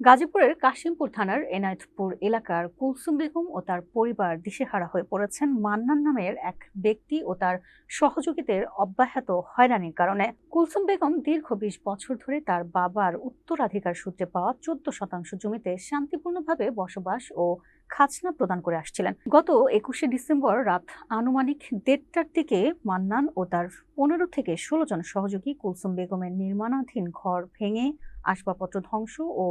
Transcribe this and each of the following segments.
গাজীপুরের কাশিমপুর থানার এনায়েতপুর এলাকার কুলসুম বেগম ও তার পরিবার দিশেহারা হয়ে পড়েছেন মান্নান নামের এক ব্যক্তি ও তার সহযোগীদের অব্যাহত হয়রানির কারণে। কুলসুম বেগম দীর্ঘ বিশ বছর ধরে তার বাবার উত্তরাধিকার সূত্রে পাওয়া চোদ্দ শতাংশ জমিতে শান্তিপূর্ণভাবে বসবাস ও খাজনা প্রদান করে আসছিলেন। গত একুশে ডিসেম্বর রাত আনুমানিক দেড়টার দিকে মান্নান ও তার পনেরো থেকে ষোলো জন সহযোগী কুলসুম বেগমের নির্মাণাধীন ঘর ভেঙে আসবাবপত্র ধ্বংস ও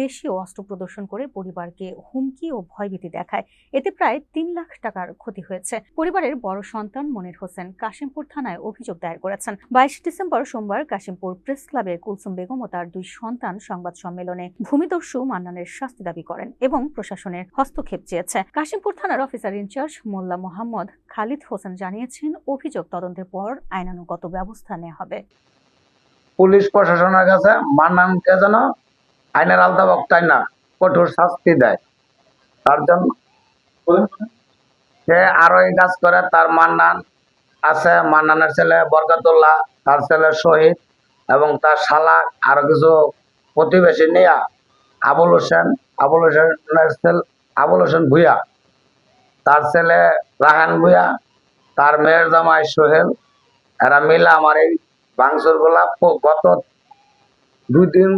দেশীয় অস্ত্র প্রদর্শন করে পরিবারকে হুমকি ও ভয়ভীতি দেখায়। এতে প্রায় তিন লাখ টাকার ক্ষতি হয়েছে। পরিবারের বড় সন্তান মনির হোসেন কাশিমপুর থানায় অভিযোগ দায়ের করেছেন। বাইশ ডিসেম্বর সোমবার কাশিমপুর প্রেস ক্লাবে কুলসুম বেগম ও তার দুই সন্তান সংবাদ সম্মেলনে ভূমিদস্যু মান্নানের শাস্তি দাবি করেন এবং প্রশাসনের হস্তক্ষেপ চেয়েছে। কাশিমপুর থানার officer in charge Molla Mohammad Khalid Hossain জানিয়েছেন, অভিযোগ তদন্তের পর আইনানুগত ব্যবস্থা নেওয়া হবে। পুলিশ প্রশাসনের কাছে মান্নানকে যেন আইনের আলতা বক্তায় না কঠোর শাস্তি দেয়। তার জন্য সে আরও এই কাজ করে তার মান্নান আছে মান্নানের ছেলে বরকাতুল্লাহ তার ছেলে শহীদ এবং তার শালা আরও কিছু প্রতিবেশী নিয়া আবুল হোসেন আবুল হোসেনের ছেলে আবুল হোসেন ভুইয়া তার ছেলে রাহান ভুইয়া তার মেয়ের জামাই সোহেল এরা মিলে আমার এই গুলা গত দুই দিন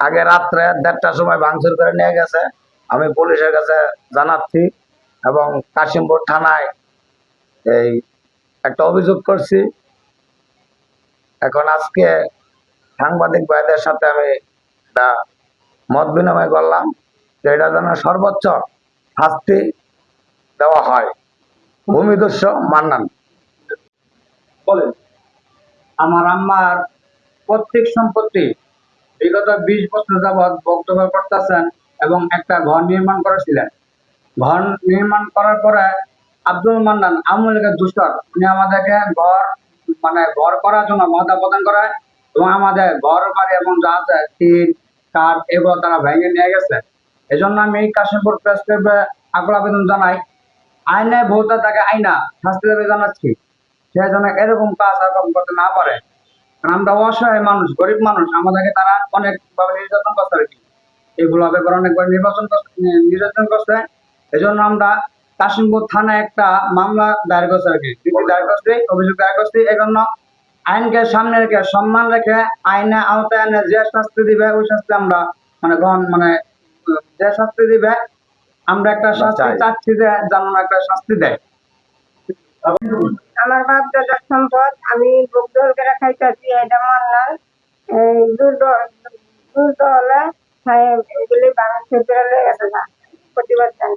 আগে রাত্রে দেড়টার সময় ভাঙচুর করে নিয়ে গেছে। আমি পুলিশের কাছে জানাচ্ছি এবং কাশিমপুর থানায় এই একটা অভিযোগ করছি। এখন আজকে সাংবাদিক ভাইদের সাথে আমি একটা মত বিনিময় করলাম যে এটা যেন সর্বোচ্চ শাস্তি দেওয়া হয়। ভূমিদস্য মান্নান। বলেন, আমার আম্মার প্রত্যেক সম্পত্তি বিগত বিশ বছর যাবৎ বক্তব্য করতেছেন এবং একটা ঘর নির্মাণ করেছিলেন। ঘর নির্মাণ করার পরে আব্দুল মান্নান আমুল দুষ্টর উনি আমাদেরকে ঘর মানে ঘর করার জন্য মদা প্রদান করায় এবং আমাদের ঘর, বাড়ি এবং যা আছে টিন, কাঠ এগুলো তারা ভেঙে নিয়ে গেছে। এজন্য আমি এই কাশিমপুর প্রেস ক্লাবে আকুল আবেদন জানাই, আইনে ভৌতা তাকে আইনা শাস্তি দেবে জানাচ্ছি। সে যেন এরকম কাজ আর কম করতে না পারে। কারণ আমরা অসহায় মানুষ গরিব মানুষ আমাদেরকে তারা অনেক ভাবে নির্যাতন করতে আর কি। এগুলো ব্যাপারে অনেকবার নির্বাচন নির্যাতন করছে। এই জন্য আমরা কাশিমপুর থানায় একটা মামলা দায়ের করছে আর কি। দায়ের করছি অভিযোগ দায়ের করছি। এই জন্য আইনকে সামনে রেখে সম্মান রেখে আইনে আওতায় আনে যে শাস্তি দিবে ওই শাস্তি আমরা মানে গ্রহণ মানে যে শাস্তি দিবে আমরা একটা শাস্তি চাচ্ছি যে যেন একটা শাস্তি দেয়। আমার বাপ দাদার সম্পদ, আমি ভোগদল করে খাইতেছি, এটা মানলাম এই দুধ দুধ হলে এগুলি বাংলাদেশের প্রতিবাদ জানি।